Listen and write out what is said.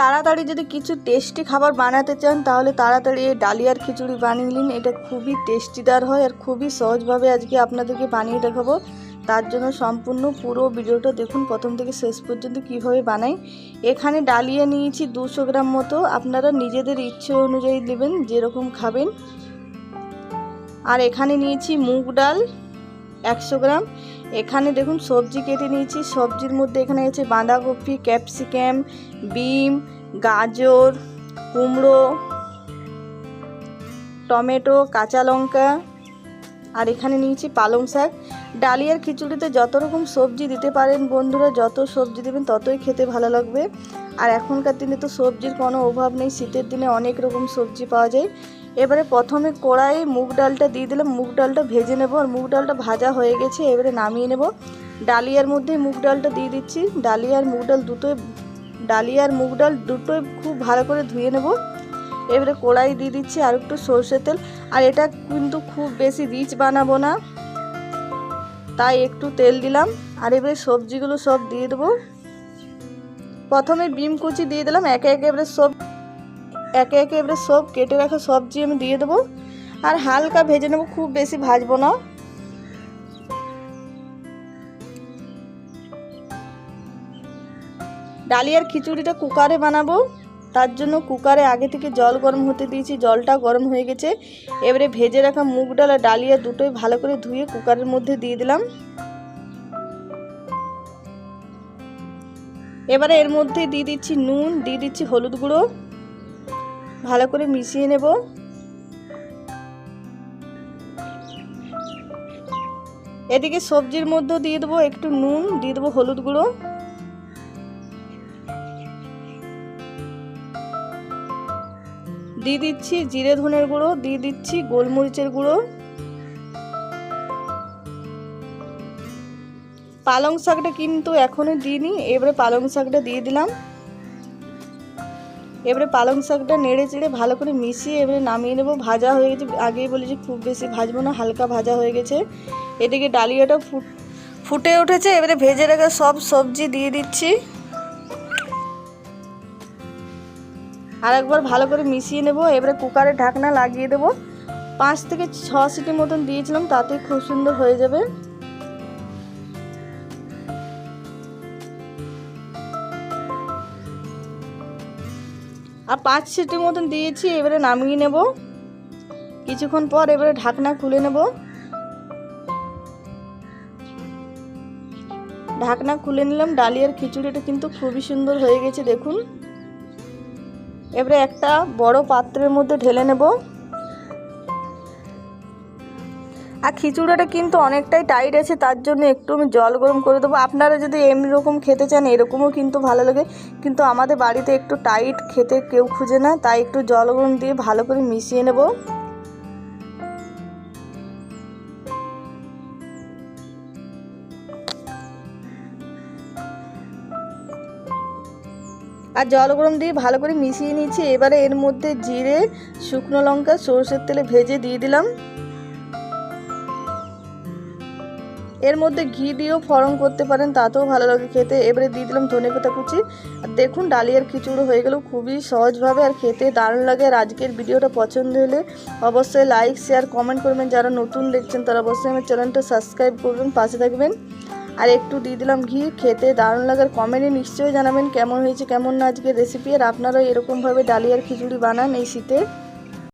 তাড়াতাড়ি যদি কিছু টেস্টি খাবার বানাতে চান, তাহলে তাড়াতাড়ি এই ডালিয়ার খিচুড়ি বানিয়ে নিন। এটা খুবই টেস্টিদার হয় আর খুবই সহজভাবে আজকে আপনাদেরকে বানিয়ে দেখাবো। তার জন্য সম্পূর্ণ পুরো ভিডিওটা দেখুন, প্রথম থেকে শেষ পর্যন্ত কীভাবে বানাই। এখানে ডালিয়া নিয়েছি দুশো গ্রাম মতো। আপনারা নিজেদের ইচ্ছে অনুযায়ী নেবেন, যেরকম খাবেন। আর এখানে নিয়েছি মুগ ডাল একশো গ্রাম। এখানে দেখুন সবজি কেটে নিয়েছি। সবজির মধ্যে এখানে আছে বাঁধাকপি, ক্যাপসিকাম, বিম, গাজর, কুমড়ো, টমেটো, কাঁচা লঙ্কা, আর এখানে নিয়েছি পালং শাক। ডালিয়ার খিচুড়িতে যত রকম সবজি দিতে পারেন বন্ধুরা, যত সবজি দেবেন ততই খেতে ভালো লাগবে। আর এখনকার দিনে তো সবজির কোনো অভাব নেই। শীতের দিনে অনেক রকম সবজি পাওয়া যায়। এবারে প্রথমে কড়াইয়ে মুগ ডালটা দিয়ে দিলাম, মুগ ডালটা ভেজে নেব আর মুগ ডালটা ভাজা হয়ে গেছে, এবারে নামিয়ে নেব। ডালিয়ার মধ্যে মুগ ডালটা দিয়ে দিচ্ছি। ডালিয়ার মুগ ডাল দুটোই ডালিয়ার মুগ ডাল দুটোই খুব ভালো করে ধুয়ে নেব। এবারে কড়াই দিয়ে দিচ্ছি আর একটু সর্ষের তেল। আর এটা কিন্তু খুব বেশি রিচ বানাবো না, তাই একটু তেল দিলাম। আর এবারে সবজিগুলো সব দিয়ে দেবো। প্রথমে বিম কুচি দিয়ে দিলাম, একে একে এবারে সব একে একে এবারে সব কেটে রাখা সবজি আমি দিয়ে দেবো। আর হালকা ভেজে নেব, খুব বেশি ভাজবো না। ডালিয়ার খিচুড়িটা কুকারে বানাবো। তার জন্য কুকারে আগে থেকে জল গরম হতে দিয়েছি, জলটা গরম হয়ে গেছে। এবারে ভেজে রাখা মুগ ডাল আর ডালিয়া দুটোই ভালো করে ধুয়ে কুকারের মধ্যে দিয়ে দিলাম। এবারে এর মধ্যে দিয়ে দিচ্ছি নুন, দিয়ে দিচ্ছি হলুদ গুঁড়ো। ভালো করে মিশিয়ে নেব। এদিকে সবজির মধ্যে দিয়ে দেবো একটু নুন, দিয়ে দেবো হলুদ গুঁড়ো। দিয়ে দিচ্ছি জিরে ধনের গুঁড়ো, দিয়ে দিচ্ছি গোলমরিচের গুঁড়ো। পালং শাকটা কিন্তু এখনই দিইনি, এবারে পালং শাকটা দিয়ে দিলাম। এবারে পালং শাকটা নেড়ে চেড়ে ভালো করে মিশিয়ে এবারে নামিয়ে নেব। ভাজা হয়ে গেছে, আগেই বলেছি খুব বেশি ভাজবো না, হালকা ভাজা হয়ে গেছে। এদিকে ডালিয়াটা ফুট, ফুটে উঠেছে, এবারে ভেজে রাখা সব সবজি দিয়ে দিচ্ছি। আর একবার ভালো করে মিশিয়ে নেব, এবারে কুকারে ঢাকনা লাগিয়ে দেবো। পাঁচ থেকে ছ সিটি মতন দিয়েছিলাম তাতে খুব সুন্দর হয়ে যাবে। আর পাঁচ সিটের মতন দিয়েছি, এবারে নামিয়ে নেব। কিছুক্ষণ পর এবারে ঢাকনা খুলে নেব। ঢাকনা খুলে নিলাম, ডালিয়ার খিচুড়িটা কিন্তু খুবই সুন্দর হয়ে গেছে, দেখুন। এবারে একটা বড় পাত্রের মধ্যে ঢেলে নেব। আর খিচুড়িটা কিন্তু অনেকটাই টাইট আছে, তার জন্য একটু আমি জল গরম করে দেবো। আপনারা যদি এমনি রকম খেতে চান, এরকমও কিন্তু ভালো লাগে। কিন্তু আমাদের বাড়িতে একটু টাইট খেতে কেউ খুঁজে না, তাই একটু জল গরম দিয়ে ভালো করে মিশিয়ে নেব। আর জল গরম দিয়ে ভালো করে মিশিয়ে নিয়েছি। এবারে এর মধ্যে জিরে, শুকনো লঙ্কা, সরষের তেলে ভেজে দিয়ে দিলাম। এর মধ্যে ঘি দিয়েও ফরম করতে পারেন, তাতেও ভালো লাগে খেতে। এবারে দিয়ে দিলাম ধনে পাতা কুচি। আর দেখুন, ডালিয়ার খিচুড়ি হয়ে গেল খুবই সহজভাবে আর খেতে দারুণ লাগে। আর আজকের ভিডিওটা পছন্দ হলে অবশ্যই লাইক, শেয়ার, কমেন্ট করবেন। যারা নতুন দেখছেন, তারা অবশ্যই আমার চ্যানেলটা সাবস্ক্রাইব করবেন, পাশে থাকবেন। আর একটু দিয়ে দিলাম ঘি, খেতে দারুণ লাগার কমেন্টে নিশ্চয়ই জানাবেন কেমন হয়েছে, কেমন না আজকের রেসিপি আর আপনারাও এরকমভাবে ডালিয়ার খিচুড়ি বানান এই শীতে।